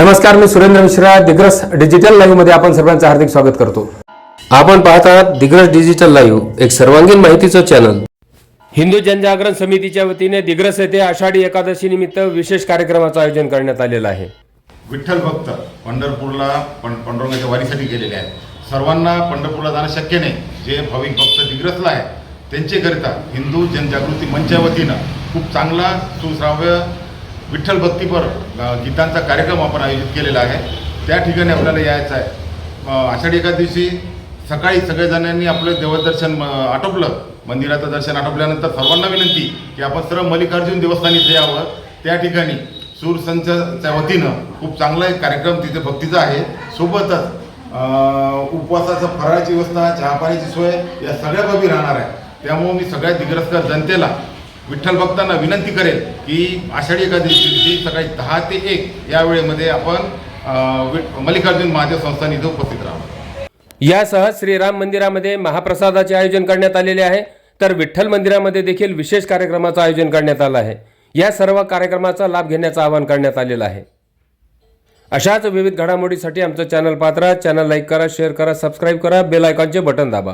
नमस्कार मी सुरेंद्र मिश्रा दिग्रस डिजिटल लाईव्हमध्ये आपण सर्वांचं हार्दिक स्वागत करतो. आपण पाहत आहात दिग्रस डिजिटल लाईव्ह एक सर्वांगीण माहितीचं चॅनल हिंदू जनजागरण समितीच्या वतीने दिग्रस येथे आषाढी एकादशी निमित्त विशेष कार्यक्रमाचं आयोजन करण्यात आलेलं आहे. विठ्ठल भक्त पंढरपूरला पं पांडुरंगाच्या वारीसाठी गेलेले आहेत. सर्वांना पंढरपूरला जाणं शक्य नाही. जे भाविक भक्त दिग्रसला आहे त्यांच्याकरिता हिंदू जनजागृती मंच्या वतीनं खूप चांगला सुश्राव्य विठ्ठल भक्तीपर गीतांचा कार्यक्रम आपण आयोजित केलेला आहे. त्या ठिकाणी आपल्याला यायचं आहे. आषाढी एका दिवशी सकाळी सगळेजणांनी आपलं देवदर्शन म, आटोपलं. मंदिराचं दर्शन आटोपल्यानंतर सर्वांना विनंती की आपण सर्व मल्लिकार्जुन देवस्थानीचं इथे यावं. त्या ठिकाणी सूरसंचच्या वतीनं खूप चांगला एक कार्यक्रम तिथे भक्तीचा आहे. सोबतच उपवासाचं फराळाची व्यवस्था चहापाण्याची सोय या सगळ्या बाबी राहणार आहे. त्यामुळे मी सगळ्या दिग्रस्कर जनतेला विठ्ठल भक्तांना विनंती करेल की आषाढी एकादशी दिवशी सकाळी दहा ते एक या वेळेमध्ये आपण वि- मल्लिकार्जुन महादेव संस्थान इथे उपस्थित राहावं. यासह श्रीराम मंदिरामध्ये महाप्रसादाचे आयोजन करण्यात आलेले आहे. तर विठ्ठल मंदिरामध्ये देखील विशेष कार्यक्रमाचं आयोजन करण्यात आलं आहे. या सर्व कार्यक्रमाचा लाभ घेण्याचं आवाहन करण्यात आलेलं आहे. अशाच विविध घडामोडीसाठी आमचं चॅनल पात्रा चॅनल लाईक करा शेअर करा सबस्क्राईब करा बेल आयकॉनचे बटन दाबा.